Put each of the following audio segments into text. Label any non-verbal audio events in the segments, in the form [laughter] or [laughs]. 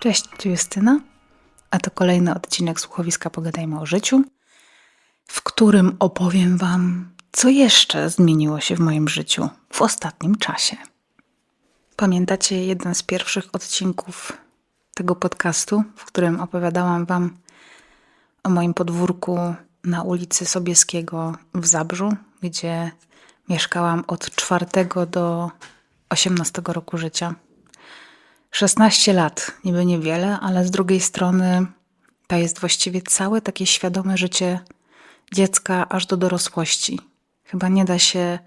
Cześć, tu Justyna, a to kolejny odcinek słuchowiska Pogadajmy o życiu, w którym opowiem Wam, co jeszcze zmieniło się w moim życiu w ostatnim czasie. Pamiętacie jeden z pierwszych odcinków tego podcastu, w którym opowiadałam Wam o moim podwórku na ulicy Sobieskiego w Zabrzu, gdzie mieszkałam od czwartego do 18 roku życia. 16 lat, niby niewiele, ale z drugiej strony to jest właściwie całe takie świadome życie dziecka aż do dorosłości. Chyba nie da się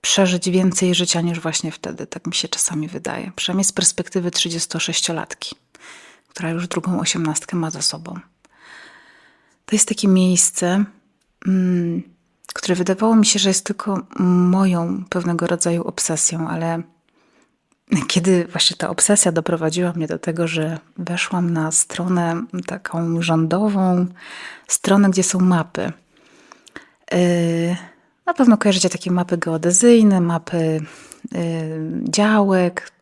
przeżyć więcej życia niż właśnie wtedy, tak mi się czasami wydaje. Przynajmniej z perspektywy 36-latki, która już drugą osiemnastkę ma za sobą. To jest takie miejsce, mm, które wydawało mi się, że jest tylko moją pewnego rodzaju obsesją, ale kiedy właśnie ta obsesja doprowadziła mnie do tego, że weszłam na stronę taką rządową, stronę, gdzie są mapy. Yy, na pewno kojarzycie takie mapy geodezyjne, mapy yy, działek.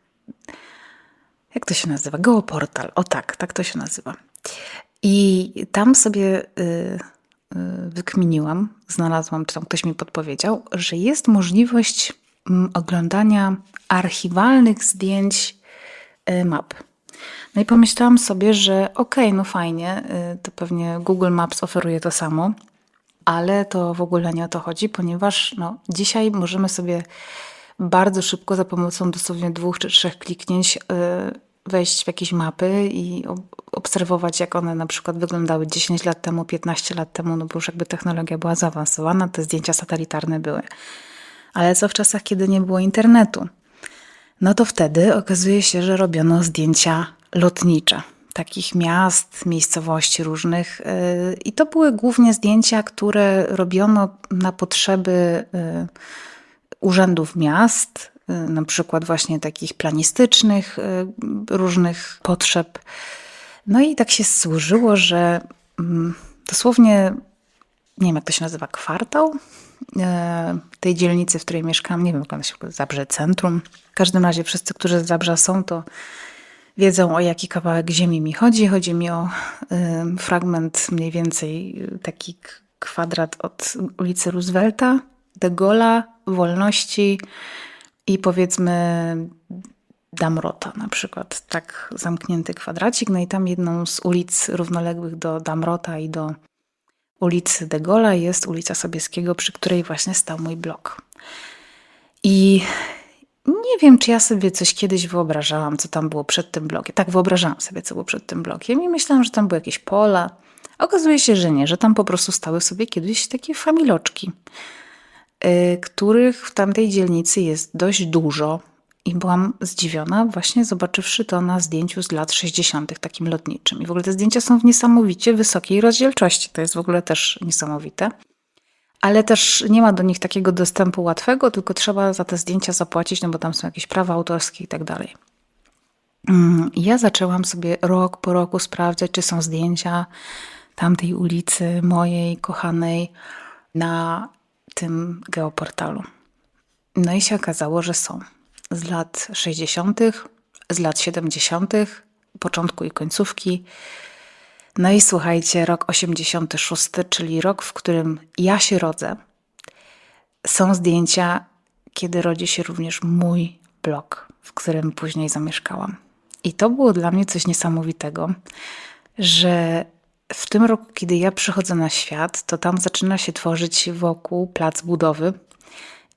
Jak to się nazywa? Geoportal. O tak, tak to się nazywa. I tam sobie yy, wykminiłam, znalazłam, czy tam ktoś mi podpowiedział, że jest możliwość oglądania archiwalnych zdjęć y, map. No i pomyślałam sobie, że okej, okay, no fajnie, y, to pewnie Google Maps oferuje to samo, ale to w ogóle nie o to chodzi, ponieważ no, dzisiaj możemy sobie bardzo szybko za pomocą dosłownie dwóch czy trzech kliknięć y, wejść w jakieś mapy i obserwować, jak one na przykład wyglądały 10 lat temu, 15 lat temu, no bo już jakby technologia była zaawansowana, te zdjęcia satelitarne były. Ale co w czasach, kiedy nie było internetu? No to wtedy okazuje się, że robiono zdjęcia lotnicze takich miast, miejscowości różnych. Y, I to były głównie zdjęcia, które robiono na potrzeby y, urzędów miast, y, na przykład właśnie takich planistycznych, różnych potrzeb. No i tak się służyło, że mm, dosłownie, nie wiem jak to się nazywa, kwartał E, tej dzielnicy, w której mieszkam. Nie wiem, jak ona się Zabrze Centrum. W każdym razie wszyscy, którzy z Zabrza są, to wiedzą o jaki kawałek ziemi mi chodzi. Chodzi mi o y, fragment mniej więcej y, taki kwadrat od ulicy Roosevelta, De Gaulle'a, Wolności i powiedzmy Damrota na przykład. Tak zamknięty kwadracik. No i tam jedną z ulic równoległych do Damrota i do ulicy De Gaulle'a jest ulica Sobieskiego, przy której właśnie stał mój blok. I nie wiem, czy ja sobie coś kiedyś wyobrażałam, co tam było przed tym blokiem. Tak, wyobrażałam sobie, co było przed tym blokiem i myślałam, że tam były jakieś pola. Okazuje się, że nie, że tam po prostu stały sobie kiedyś takie familoczki, yy, których w tamtej dzielnicy jest dość dużo. I byłam zdziwiona właśnie zobaczywszy to na zdjęciu z lat 60. takim lotniczym. I w ogóle te zdjęcia są w niesamowicie wysokiej rozdzielczości. To jest w ogóle też niesamowite. Ale też nie ma do nich takiego dostępu łatwego, tylko trzeba za te zdjęcia zapłacić, no bo tam są jakieś prawa autorskie i tak dalej. Mm, ja zaczęłam sobie rok po roku sprawdzać, czy są zdjęcia tamtej ulicy mojej kochanej na tym geoportalu. No i się okazało, że są z lat 60., z lat 70., początku i końcówki. No i słuchajcie, rok 86, czyli rok, w którym ja się rodzę. Są zdjęcia, kiedy rodzi się również mój blog, w którym później zamieszkałam. I to było dla mnie coś niesamowitego, że w tym roku, kiedy ja przychodzę na świat, to tam zaczyna się tworzyć wokół plac budowy.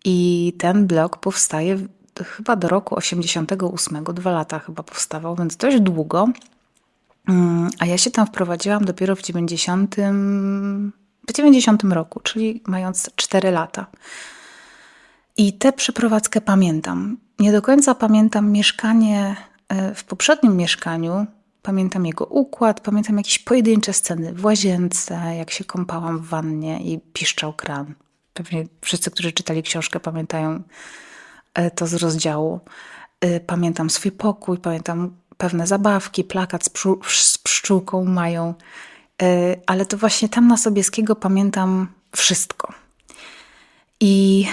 I ten blog powstaje chyba do roku 88, dwa lata chyba powstawał, więc dość długo. Mm, a ja się tam wprowadziłam dopiero w 90, w 90 roku, czyli mając 4 lata. I tę przeprowadzkę pamiętam. Nie do końca pamiętam mieszkanie e, w poprzednim mieszkaniu. Pamiętam jego układ, pamiętam jakieś pojedyncze sceny w łazience, jak się kąpałam w wannie i piszczał kran. Pewnie wszyscy, którzy czytali książkę, pamiętają to z rozdziału. E, pamiętam swój pokój, pamiętam pewne zabawki, plakat z, z pszczółką mają, e, ale to właśnie tam na Sobieskiego pamiętam wszystko. I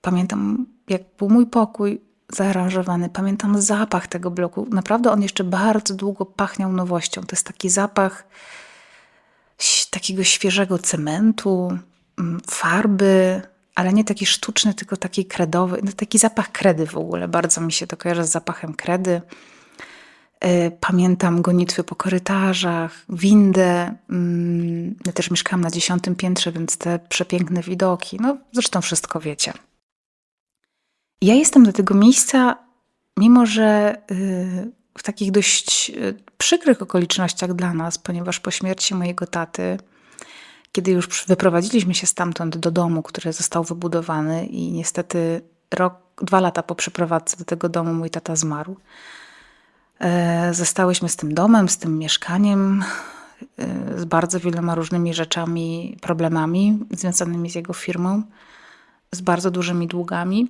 pamiętam, jak był mój pokój, zaaranżowany. Pamiętam zapach tego bloku. Naprawdę on jeszcze bardzo długo pachniał nowością. To jest taki zapach takiego świeżego cementu, mm, farby, ale nie taki sztuczny, tylko taki kredowy. No, taki zapach kredy w ogóle. Bardzo mi się to kojarzy z zapachem kredy. E, Pamiętam gonitwy po korytarzach, windę. Mm, Ja też mieszkałam na dziesiątym piętrze, więc te przepiękne widoki. No, zresztą wszystko wiecie. Ja jestem do tego miejsca, mimo że y, w takich dość y, przykrych okolicznościach dla nas, ponieważ po śmierci mojego taty, kiedy już wyprowadziliśmy się stamtąd do domu, który został wybudowany, i niestety rok, dwa lata po przeprowadzce do tego domu mój tata zmarł. E, Zostałyśmy z tym domem, z tym mieszkaniem, e, z bardzo wieloma różnymi rzeczami, problemami związanymi z jego firmą, z bardzo dużymi długami.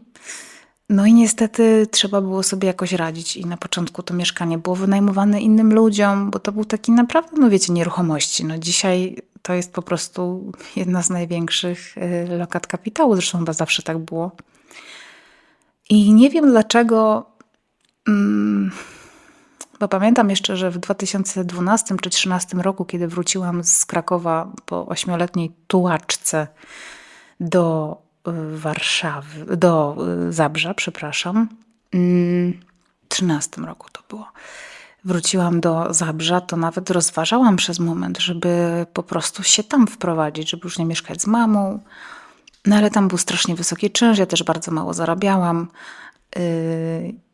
No i niestety trzeba było sobie jakoś radzić i na początku to mieszkanie było wynajmowane innym ludziom, bo to był taki naprawdę, no wiecie, nieruchomości. No dzisiaj to jest po prostu jedna z największych e, lokat kapitału, zresztą chyba zawsze tak było. I nie wiem dlaczego mm, bo pamiętam jeszcze, że w 2012 czy 2013 roku, kiedy wróciłam z Krakowa po ośmioletniej tułaczce do y, Warszawy, do y, Zabrza, przepraszam. Mm, W 13 roku to było. Wróciłam do Zabrza, to nawet rozważałam przez moment, żeby po prostu się tam wprowadzić, żeby już nie mieszkać z mamą. No ale tam był strasznie wysoki czynsz, ja też bardzo mało zarabiałam yy,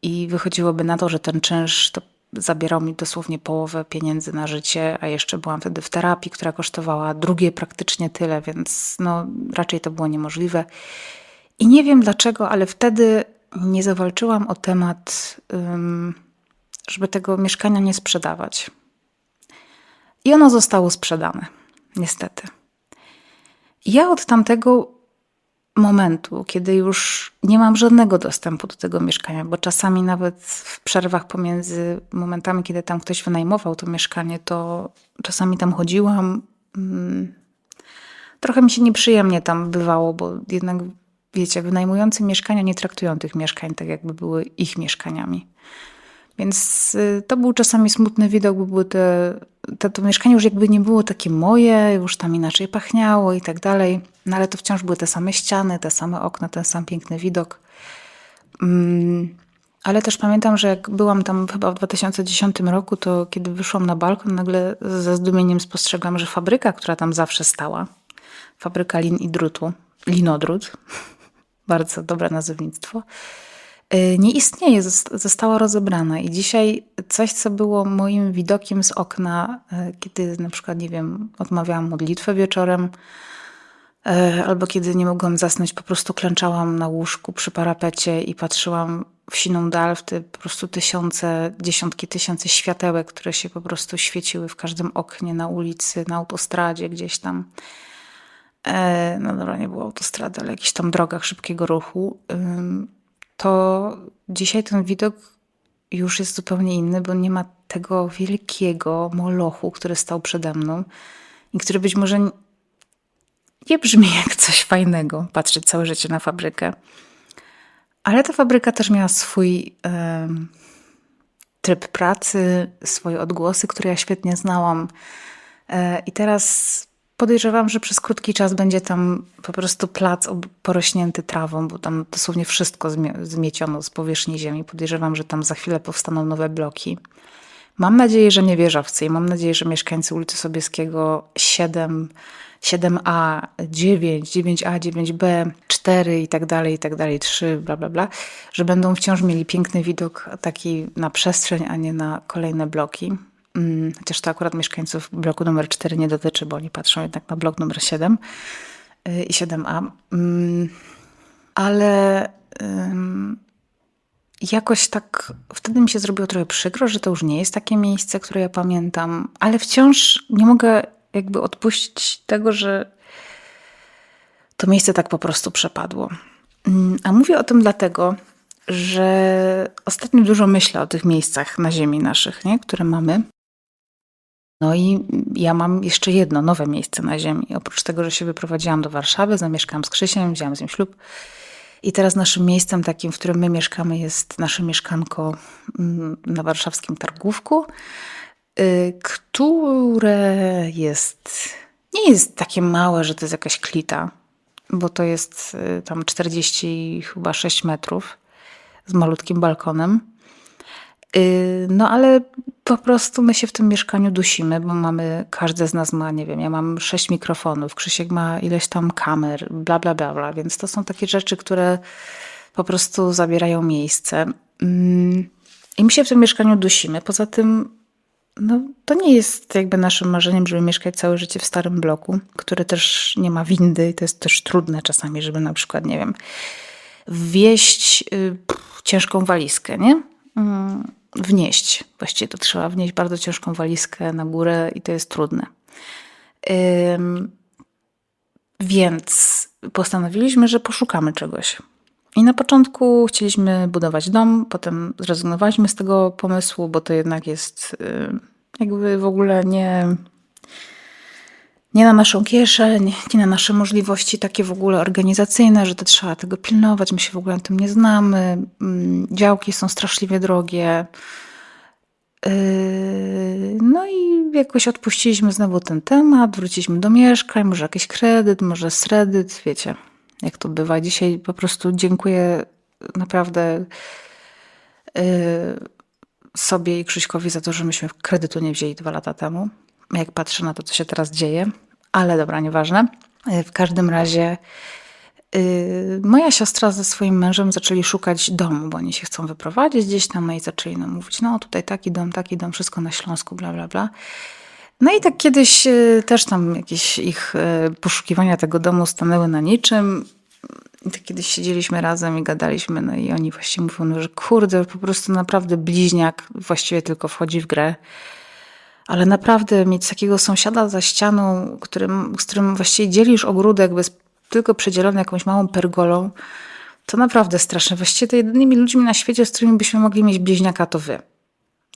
i wychodziłoby na to, że ten czynsz to zabierał mi dosłownie połowę pieniędzy na życie, a jeszcze byłam wtedy w terapii, która kosztowała drugie praktycznie tyle, więc no raczej to było niemożliwe. I nie wiem dlaczego, ale wtedy nie zawalczyłam o temat, żeby tego mieszkania nie sprzedawać. I ono zostało sprzedane, niestety. Ja od tamtego momentu, kiedy już nie mam żadnego dostępu do tego mieszkania, bo czasami nawet w przerwach pomiędzy momentami, kiedy tam ktoś wynajmował to mieszkanie, to czasami tam chodziłam. mm, Trochę mi się nieprzyjemnie tam bywało, bo jednak, wiecie, wynajmujący mieszkania nie traktują tych mieszkań tak, jakby były ich mieszkaniami. Więc y, to był czasami smutny widok, bo były te, te, to mieszkanie już jakby nie było takie moje, już tam inaczej pachniało i tak dalej. No ale to wciąż były te same ściany, te same okna, ten sam piękny widok. Mm, ale też pamiętam, że jak byłam tam chyba w 2010 roku, to kiedy wyszłam na balkon, nagle ze zdumieniem spostrzegłam, że fabryka, która tam zawsze stała, fabryka lin i drutu, linodrut, [laughs] bardzo dobre nazewnictwo, y, nie istnieje, zos- została rozebrana. I dzisiaj coś, co było moim widokiem z okna, y, kiedy na przykład, nie wiem, odmawiałam modlitwę wieczorem, albo kiedy nie mogłam zasnąć, po prostu klęczałam na łóżku przy parapecie i patrzyłam w siną dal, w te po prostu tysiące, dziesiątki tysięcy światełek, które się po prostu świeciły w każdym oknie, na ulicy, na autostradzie, gdzieś tam. E, no dobra, nie było autostrady, ale jakichś tam drogach szybkiego ruchu, to dzisiaj ten widok już jest zupełnie inny, bo nie ma tego wielkiego molochu, który stał przede mną i który być może nie brzmi jak coś fajnego, patrzeć całe życie na fabrykę. Ale ta fabryka też miała swój em, tryb pracy, swoje odgłosy, które ja świetnie znałam. E, I teraz podejrzewam, że przez krótki czas będzie tam po prostu plac porośnięty trawą, bo tam dosłownie wszystko zmie- zmieciono z powierzchni ziemi. Podejrzewam, że tam za chwilę powstaną nowe bloki. Mam nadzieję, że nie wieżowcy i mam nadzieję, że mieszkańcy ulicy Sobieskiego 7, 7A, 9, 9A, 9B, 4 i tak dalej, i tak dalej, 3, bla, bla, bla, że będą wciąż mieli piękny widok taki na przestrzeń, a nie na kolejne bloki. Mm, Chociaż to akurat mieszkańców bloku numer 4 nie dotyczy, bo oni patrzą jednak na blok numer 7 y, i 7A. Mm, Ale jakoś tak wtedy mi się zrobiło trochę przykro, że to już nie jest takie miejsce, które ja pamiętam, ale wciąż nie mogę jakby odpuścić tego, że to miejsce tak po prostu przepadło. Mm, A mówię o tym dlatego, że ostatnio dużo myślę o tych miejscach na ziemi naszych, nie? które mamy. No i ja mam jeszcze jedno nowe miejsce na ziemi. Oprócz tego, że się wyprowadziłam do Warszawy, zamieszkałam z Krzysiem, wzięłam z nim ślub. I teraz naszym miejscem takim, w którym my mieszkamy, jest nasze mieszkanko mm, na warszawskim Targówku, y, które jest, nie jest takie małe, że to jest jakaś klita, bo to jest y, tam 40 chyba 6 metrów z malutkim balkonem. Y, No ale po prostu my się w tym mieszkaniu dusimy, bo mamy, każdy z nas ma, nie wiem, ja mam sześć mikrofonów, Krzysiek ma ileś tam kamer, bla, bla, bla, bla, więc to są takie rzeczy, które po prostu zabierają miejsce. Mm, I my się w tym mieszkaniu dusimy. Poza tym, no, to nie jest jakby naszym marzeniem, żeby mieszkać całe życie w starym bloku, który też nie ma windy i to jest też trudne czasami, żeby na przykład, nie wiem, wieść y, ciężką walizkę, nie? Mm, Wnieść. Właściwie to trzeba wnieść bardzo ciężką walizkę na górę i to jest trudne. Więc postanowiliśmy, że poszukamy czegoś. I na początku chcieliśmy budować dom, potem zrezygnowaliśmy z tego pomysłu, bo to jednak jest jakby w ogóle nie, nie na naszą kieszeń, nie na nasze możliwości takie w ogóle organizacyjne, że to trzeba tego pilnować. My się w ogóle na tym nie znamy. Mm, Działki są straszliwie drogie. Yy, No i jakoś odpuściliśmy znowu ten temat, wróciliśmy do mieszkań, może jakiś kredyt, może sredyt, wiecie, jak to bywa. Dzisiaj po prostu dziękuję naprawdę yy, sobie i Krzyśkowi za to, że myśmy kredytu nie wzięli dwa lata temu. Jak patrzę na to, co się teraz dzieje, ale dobra, nieważne. Yy, W każdym razie yy, moja siostra ze swoim mężem zaczęli szukać domu, bo oni się chcą wyprowadzić gdzieś tam, no i zaczęli nam mówić, no tutaj taki dom, taki dom, wszystko na Śląsku, bla, bla, bla. No i tak kiedyś yy, też tam jakieś ich poszukiwania tego domu stanęły na niczym. I tak kiedyś siedzieliśmy razem i gadaliśmy, no i oni właśnie mówią, no, że kurde, po prostu naprawdę bliźniak właściwie tylko wchodzi w grę. Ale naprawdę mieć takiego sąsiada za ścianą, którym, z którym właściwie dzielisz ogródek bez tylko przedzielony jakąś małą pergolą, to naprawdę straszne. Właściwie to jedynymi ludźmi na świecie, z którymi byśmy mogli mieć bliźniaka, to wy.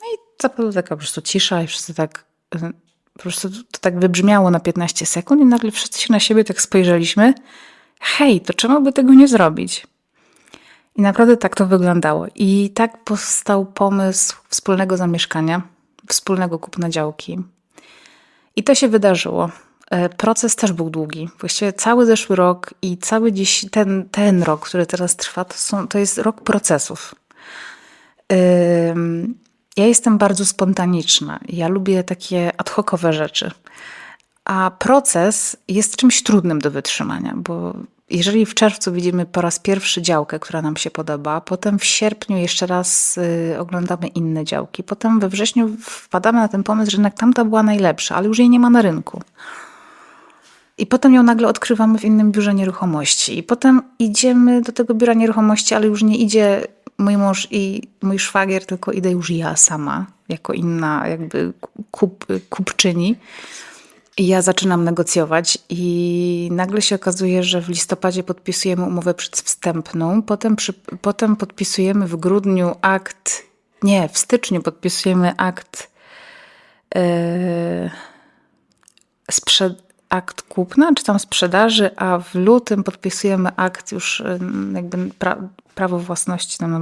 No i zapadła taka po prostu cisza i wszyscy tak, y, po prostu to tak wybrzmiało na 15 sekund i nagle wszyscy się na siebie tak spojrzeliśmy. Hej, to czemu by tego nie zrobić? I naprawdę tak to wyglądało. I tak powstał pomysł wspólnego zamieszkania, wspólnego kupna działki. I to się wydarzyło. E, Proces też był długi. Właściwie cały zeszły rok i cały dziś ten, ten rok, który teraz trwa, to, są, to jest rok procesów. Ja jestem bardzo spontaniczna. Ja lubię takie ad hocowe rzeczy. A proces jest czymś trudnym do wytrzymania, bo jeżeli w czerwcu widzimy po raz pierwszy działkę, która nam się podoba, potem w sierpniu jeszcze raz y, oglądamy inne działki, potem we wrześniu wpadamy na ten pomysł, że jednak tamta była najlepsza, ale już jej nie ma na rynku. I potem ją nagle odkrywamy w innym biurze nieruchomości. I potem idziemy do tego biura nieruchomości, ale już nie idzie mój mąż i mój szwagier, tylko idę już ja sama, jako inna jakby kup, kupczyni. Ja zaczynam negocjować i nagle się okazuje, że w listopadzie podpisujemy umowę przedwstępną, potem, przy, potem podpisujemy w grudniu akt, nie, w styczniu podpisujemy akt yy, akt kupna, czy tam sprzedaży, a w lutym podpisujemy akt już y, jakby pra, prawo własności, no,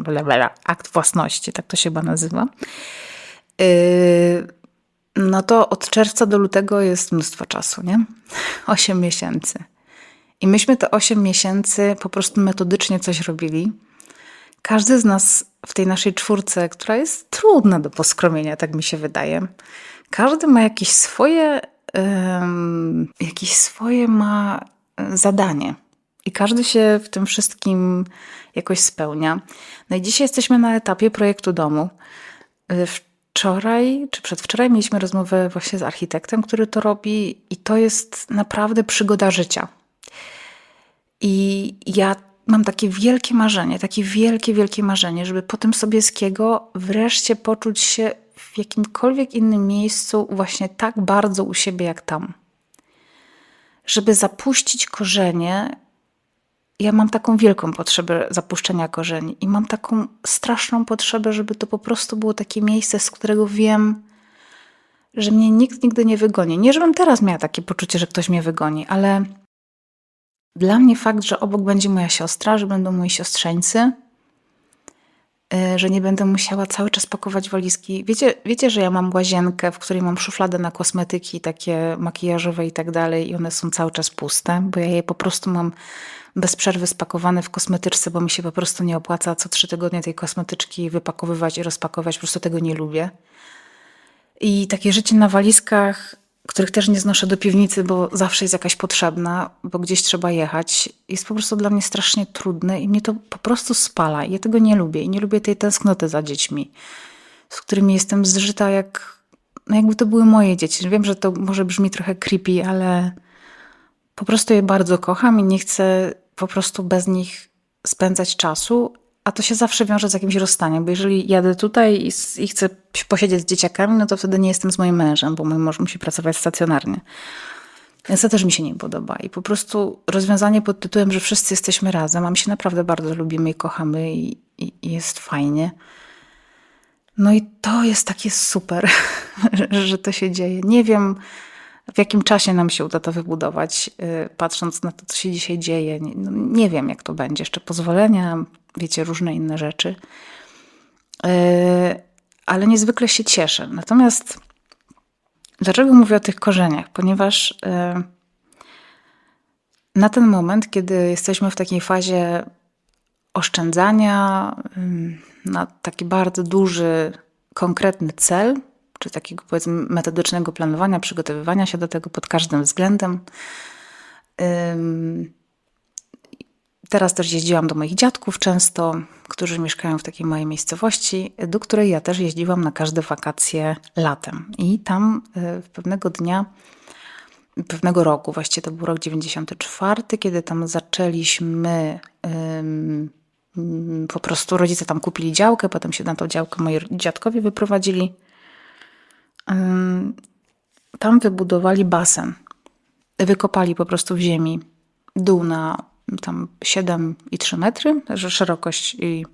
bla, bla, akt własności, tak to się chyba nazywa. Yy, no to od czerwca do lutego jest mnóstwo czasu, nie? [laughs] Osiem miesięcy. I myśmy te osiem miesięcy po prostu metodycznie coś robili. Każdy z nas w tej naszej czwórce, która jest trudna do poskromienia, tak mi się wydaje, każdy ma jakieś swoje, jakieś swoje ma e, zadanie. I każdy się w tym wszystkim jakoś spełnia. No i dzisiaj jesteśmy na etapie projektu domu. Y, Wczoraj czy przedwczoraj mieliśmy rozmowę właśnie z architektem, który to robi, i to jest naprawdę przygoda życia. I ja mam takie wielkie marzenie, takie wielkie, wielkie marzenie, żeby po tym Sobieskiego wreszcie poczuć się w jakimkolwiek innym miejscu właśnie tak bardzo u siebie jak tam. Żeby zapuścić korzenie, ja mam taką wielką potrzebę zapuszczenia korzeni i mam taką straszną potrzebę, żeby to po prostu było takie miejsce, z którego wiem, że mnie nikt nigdy nie wygoni. Nie, żebym teraz miała takie poczucie, że ktoś mnie wygoni, ale Dla mnie fakt, że obok będzie moja siostra, że będą moi siostrzeńcy, y, że nie będę musiała cały czas pakować walizki. Wiecie, wiecie, że ja mam łazienkę, w której mam szufladę na kosmetyki, takie makijażowe i tak dalej, i one są cały czas puste, bo ja je po prostu mam bez przerwy spakowane w kosmetyczce, bo mi się po prostu nie opłaca co trzy tygodnie tej kosmetyczki wypakowywać i rozpakować. Po prostu tego nie lubię. I takie życie na walizkach, których też nie znoszę do piwnicy, bo zawsze jest jakaś potrzebna, bo gdzieś trzeba jechać, jest po prostu dla mnie strasznie trudne i mnie to po prostu spala. Ja tego nie lubię i nie lubię tej tęsknoty za dziećmi, z którymi jestem zżyta jak, no jakby to były moje dzieci. Wiem, że to może brzmi trochę creepy, ale po prostu je bardzo kocham i nie chcę po prostu bez nich spędzać czasu, a to się zawsze wiąże z jakimś rozstaniem, bo jeżeli jadę tutaj i, chcę posiedzieć z dzieciakami, no to wtedy nie jestem z moim mężem, bo mój mąż musi pracować stacjonarnie. Więc to też mi się nie podoba. I po prostu rozwiązanie pod tytułem, że wszyscy jesteśmy razem, a my się naprawdę bardzo lubimy i kochamy i, i, i jest fajnie. No i to jest takie super, [laughs] że to się dzieje. Nie wiem, w jakim czasie nam się uda to wybudować, y, patrząc na to, co się dzisiaj dzieje. Nie, no, nie wiem, jak to będzie. Jeszcze pozwolenia, wiecie, różne inne rzeczy. Y, ale niezwykle się cieszę. Natomiast dlaczego mówię o tych korzeniach? Ponieważ y, na ten moment, kiedy jesteśmy w takiej fazie oszczędzania na taki bardzo duży, konkretny cel, czy takiego powiedzmy metodycznego planowania, przygotowywania się do tego pod każdym względem. Teraz też jeździłam do moich dziadków często, którzy mieszkają w takiej małej miejscowości, do której ja też jeździłam na każde wakacje latem. I tam y, pewnego dnia, pewnego roku, właściwie to był rok 94, kiedy tam zaczęliśmy po prostu rodzice tam kupili działkę, potem się na tą działkę moi dziadkowie wyprowadzili tam wybudowali basen. Wykopali po prostu w ziemi dół na tam 7,3 metry, szerokość i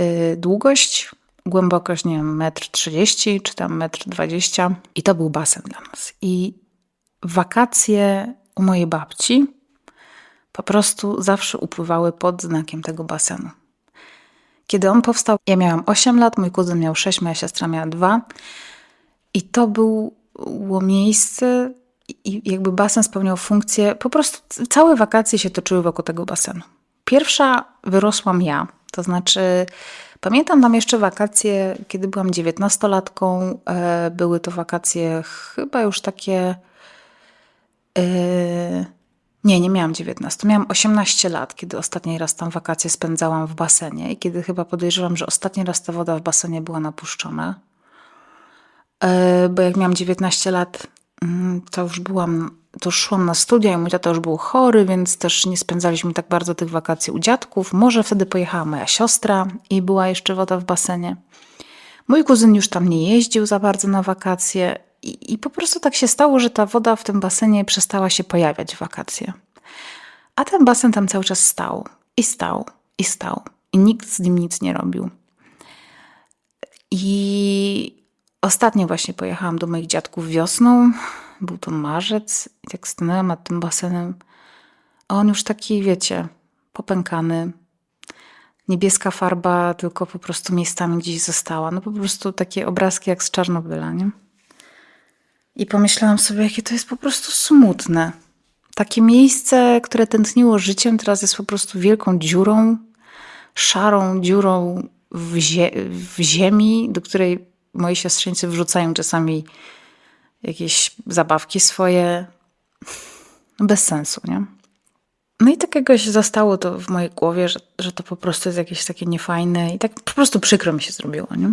y, długość, głębokość, nie wiem, 1,30 m czy tam 1,20 m. I to był basen dla nas. I wakacje u mojej babci po prostu zawsze upływały pod znakiem tego basenu. Kiedy on powstał, ja miałam 8 lat, mój kuzyn miał 6, moja siostra miała 2. I to było miejsce, i jakby basen spełniał funkcję, po prostu całe wakacje się toczyły wokół tego basenu. Pierwsza wyrosłam ja, to znaczy pamiętam tam jeszcze wakacje, kiedy byłam dziewiętnastolatką. E, były to wakacje chyba już takie. Yy, nie, nie miałam 19. Miałam 18 lat, kiedy ostatni raz tam wakacje spędzałam w basenie i kiedy chyba podejrzewam, że ostatni raz ta woda w basenie była napuszczona. E, bo jak miałam 19 lat, mm, to już byłam, to już szłam na studia i mój tata już był chory, więc też nie spędzaliśmy tak bardzo tych wakacji u dziadków. Może wtedy pojechała moja siostra i była jeszcze woda w basenie. Mój kuzyn już tam nie jeździł za bardzo na wakacje i, po prostu tak się stało, że ta woda w tym basenie przestała się pojawiać w wakacje. A ten basen tam cały czas stał i stał i stał. I nikt z nim nic nie robił. I ostatnio właśnie pojechałam do moich dziadków wiosną. Był to marzec i tak stanęłam nad tym basenem. A on już taki, wiecie, popękany. Niebieska farba tylko po prostu miejscami gdzieś została. No po prostu takie obrazki jak z Czarnobyla, nie? I pomyślałam sobie, jakie to jest po prostu smutne. Takie miejsce, które tętniło życiem, teraz jest po prostu wielką dziurą, szarą dziurą w, zie w ziemi, do której moi siostrzeńcy wrzucają czasami jakieś zabawki swoje. Bez sensu, nie? No i tak jakoś zostało to w mojej głowie, że, że to po prostu jest jakieś takie niefajne i tak po prostu przykro mi się zrobiło, nie?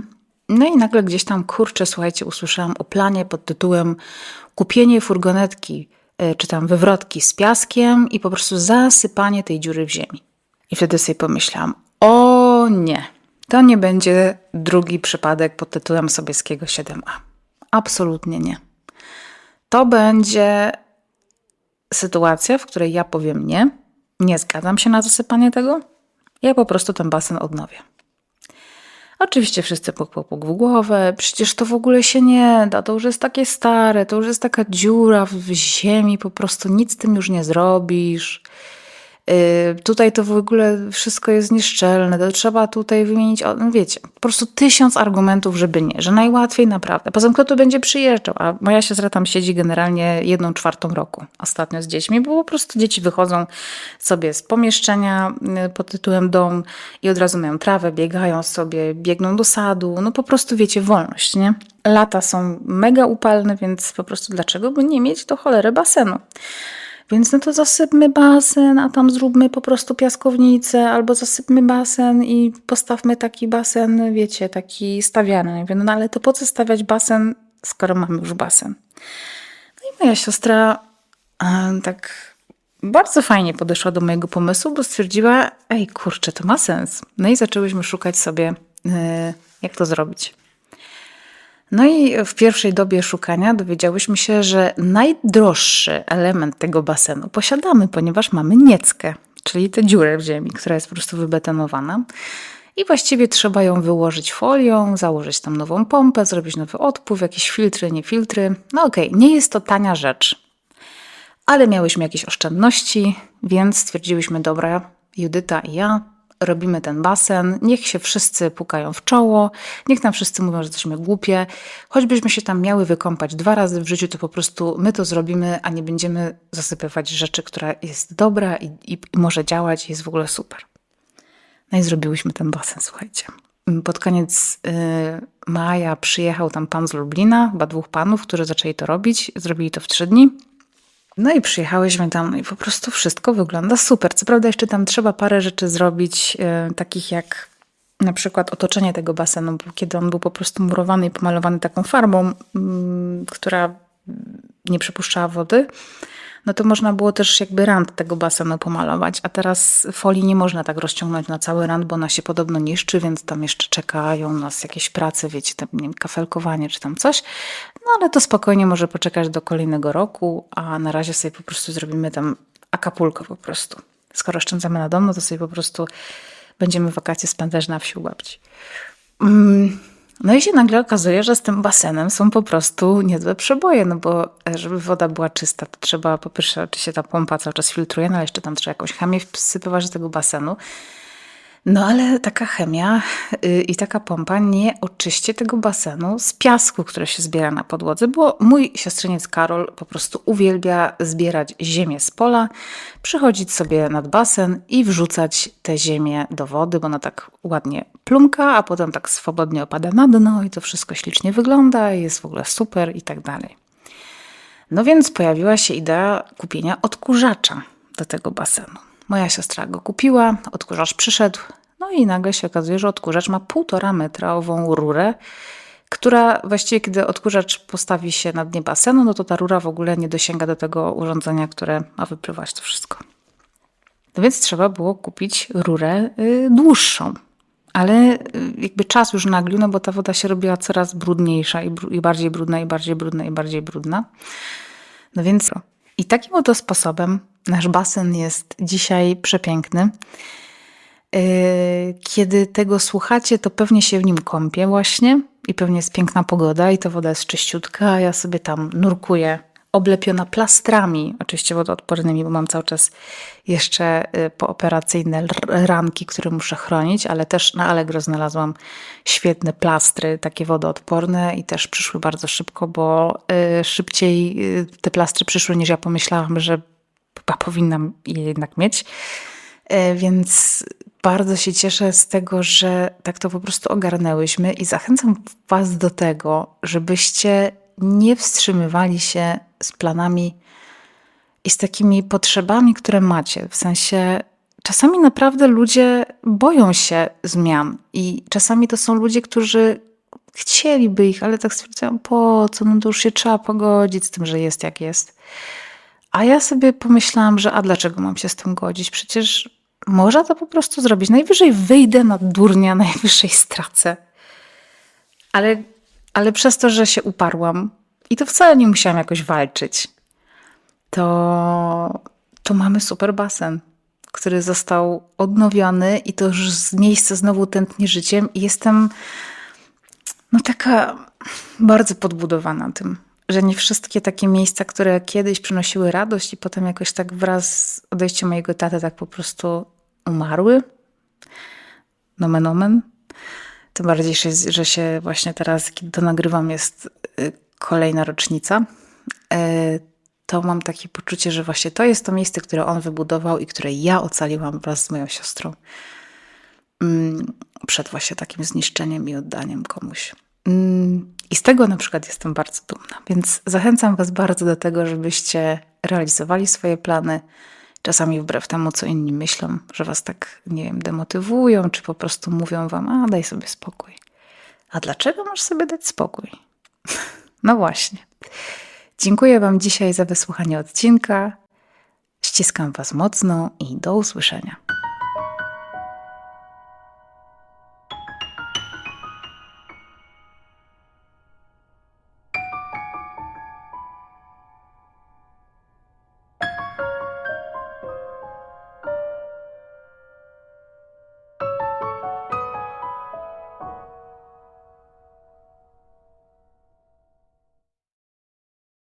No i nagle gdzieś tam, kurczę, słuchajcie, usłyszałam o planie pod tytułem kupienie furgonetki, e, czy tam wywrotki z piaskiem i po prostu zasypanie tej dziury w ziemi. I wtedy sobie pomyślałam, o nie, to nie będzie drugi przypadek pod tytułem Sobieskiego 7a. Absolutnie nie. To będzie sytuacja, w której ja powiem nie, nie zgadzam się na zasypanie tego, ja po prostu ten basen odnowię. Oczywiście wszyscy puk, puk, puk w głowę. Przecież to w ogóle się nie da. To już jest takie stare, to już jest taka dziura w ziemi, po prostu nic z tym już nie zrobisz. Yy, tutaj to w ogóle wszystko jest nieszczelne, to trzeba tutaj wymienić, no wiecie, po prostu tysiąc argumentów, żeby nie, że najłatwiej naprawdę. Poza tym kto tu będzie przyjeżdżał, a moja siostra tam siedzi generalnie jedną czwartą roku ostatnio z dziećmi, bo po prostu dzieci wychodzą sobie z pomieszczenia yy, pod tytułem dom i od razu mają trawę, biegają sobie, biegną do sadu, no po prostu wiecie, wolność, nie? Lata są mega upalne, więc po prostu dlaczego by nie mieć do cholery basenu? Więc no to zasypmy basen, a tam zróbmy po prostu piaskownicę, albo zasypmy basen i postawmy taki basen, wiecie, taki stawiany. Ja mówię, no ale to po co stawiać basen, skoro mamy już basen? No i moja siostra tak bardzo fajnie podeszła do mojego pomysłu, bo stwierdziła, ej kurczę, to ma sens. No i zaczęłyśmy szukać sobie, e, jak to zrobić. No i w pierwszej dobie szukania dowiedziałyśmy się, że najdroższy element tego basenu posiadamy, ponieważ mamy nieckę, czyli tę dziurę w ziemi, która jest po prostu wybetonowana. I właściwie trzeba ją wyłożyć folią, założyć tam nową pompę, zrobić nowy odpływ, jakieś filtry, nie filtry. No okej, okay, nie jest to tania rzecz, ale miałyśmy jakieś oszczędności, więc stwierdziłyśmy, dobra, Judyta i ja robimy ten basen, niech się wszyscy pukają w czoło, niech nam wszyscy mówią, że jesteśmy głupie. Choćbyśmy się tam miały wykąpać dwa razy w życiu, to po prostu my to zrobimy, a nie będziemy zasypywać rzeczy, która jest dobra i, i, i może działać jest w ogóle super. No i zrobiłyśmy ten basen, słuchajcie. Pod koniec y, maja przyjechał tam pan z Lublina, chyba dwóch panów, którzy zaczęli to robić. Zrobili to w trzy dni. No i przyjechałyśmy tam i po prostu wszystko wygląda super. Co prawda jeszcze tam trzeba parę rzeczy zrobić, yy, takich jak na przykład otoczenie tego basenu, bo kiedy on był po prostu murowany i pomalowany taką farbą, yy, która nie przepuszczała wody, no to można było też jakby rand tego basenu pomalować, a teraz folii nie można tak rozciągnąć na cały rand, bo ona się podobno niszczy, więc tam jeszcze czekają nas jakieś prace, wiecie, tam, nie kafelkowanie czy tam coś. No ale to spokojnie może poczekać do kolejnego roku, a na razie sobie po prostu zrobimy tam akapulko po prostu. Skoro oszczędzamy na dom, no to sobie po prostu będziemy wakacje spędzać na wsi u babci. Mm. No i się nagle okazuje, że z tym basenem są po prostu niezłe przeboje, no bo e, żeby woda była czysta, to trzeba po pierwsze, oczywiście ta pompa cały czas filtruje, no ale jeszcze tam trzeba jakąś chemię wsypywać do tego basenu. No ale taka chemia yy, i taka pompa nie oczyści tego basenu z piasku, który się zbiera na podłodze, bo mój siostrzeniec Karol po prostu uwielbia zbierać ziemię z pola, przychodzić sobie nad basen i wrzucać tę ziemię do wody, bo ona tak ładnie plumka, a potem tak swobodnie opada na dno i to wszystko ślicznie wygląda, jest w ogóle super i tak dalej. No więc pojawiła się idea kupienia odkurzacza do tego basenu. Moja siostra go kupiła, odkurzacz przyszedł, no i nagle się okazuje, że odkurzacz ma półtora metrową rurę, która właściwie, kiedy odkurzacz postawi się na dnie basenu, no to ta rura w ogóle nie dosięga do tego urządzenia, które ma wypływać to wszystko. No więc trzeba było kupić rurę y, dłuższą. Ale y, jakby czas już naglił, no bo ta woda się robiła coraz brudniejsza i, br i bardziej brudna, i bardziej brudna, i bardziej brudna. No więc i takim oto sposobem nasz basen jest dzisiaj przepiękny. Yy, kiedy tego słuchacie, to pewnie się w nim kąpię właśnie i pewnie jest piękna pogoda i ta woda jest czyściutka, a ja sobie tam nurkuję, oblepiona plastrami, oczywiście wodoodpornymi, bo mam cały czas jeszcze yy, pooperacyjne ranki, które muszę chronić, ale też na Allegro znalazłam świetne plastry, takie wodoodporne i też przyszły bardzo szybko, bo yy, szybciej te plastry przyszły niż ja pomyślałam, że chyba powinnam je jednak mieć. Więc bardzo się cieszę z tego, że tak to po prostu ogarnęłyśmy i zachęcam Was do tego, żebyście nie wstrzymywali się z planami i z takimi potrzebami, które macie. W sensie, czasami naprawdę ludzie boją się zmian i czasami to są ludzie, którzy chcieliby ich, ale tak stwierdzają, po co, no to już się trzeba pogodzić z tym, że jest jak jest. A ja sobie pomyślałam, że a dlaczego mam się z tym godzić? Przecież można to po prostu zrobić. Najwyżej wyjdę na durnia, najwyżej stracę. Ale, ale przez to, że się uparłam i to wcale nie musiałam jakoś walczyć, to, to mamy super basen, który został odnowiony i to już z miejsca znowu tętnie życiem i jestem no taka bardzo podbudowana tym, że nie wszystkie takie miejsca, które kiedyś przynosiły radość i potem jakoś tak wraz z odejściem mojego taty tak po prostu umarły. Nomen omen. Tym bardziej, że, się właśnie teraz, kiedy to nagrywam, jest y, kolejna rocznica. Y, To mam takie poczucie, że właśnie to jest to miejsce, które on wybudował i które ja ocaliłam wraz z moją siostrą mm, przed właśnie takim zniszczeniem i oddaniem komuś. Mm, I z tego na przykład jestem bardzo dumna. Więc zachęcam Was bardzo do tego, żebyście realizowali swoje plany, czasami wbrew temu, co inni myślą, że Was tak, nie wiem, demotywują, czy po prostu mówią Wam, a daj sobie spokój. A dlaczego masz sobie dać spokój? [laughs] No właśnie. Dziękuję Wam dzisiaj za wysłuchanie odcinka. Ściskam Was mocno i do usłyszenia.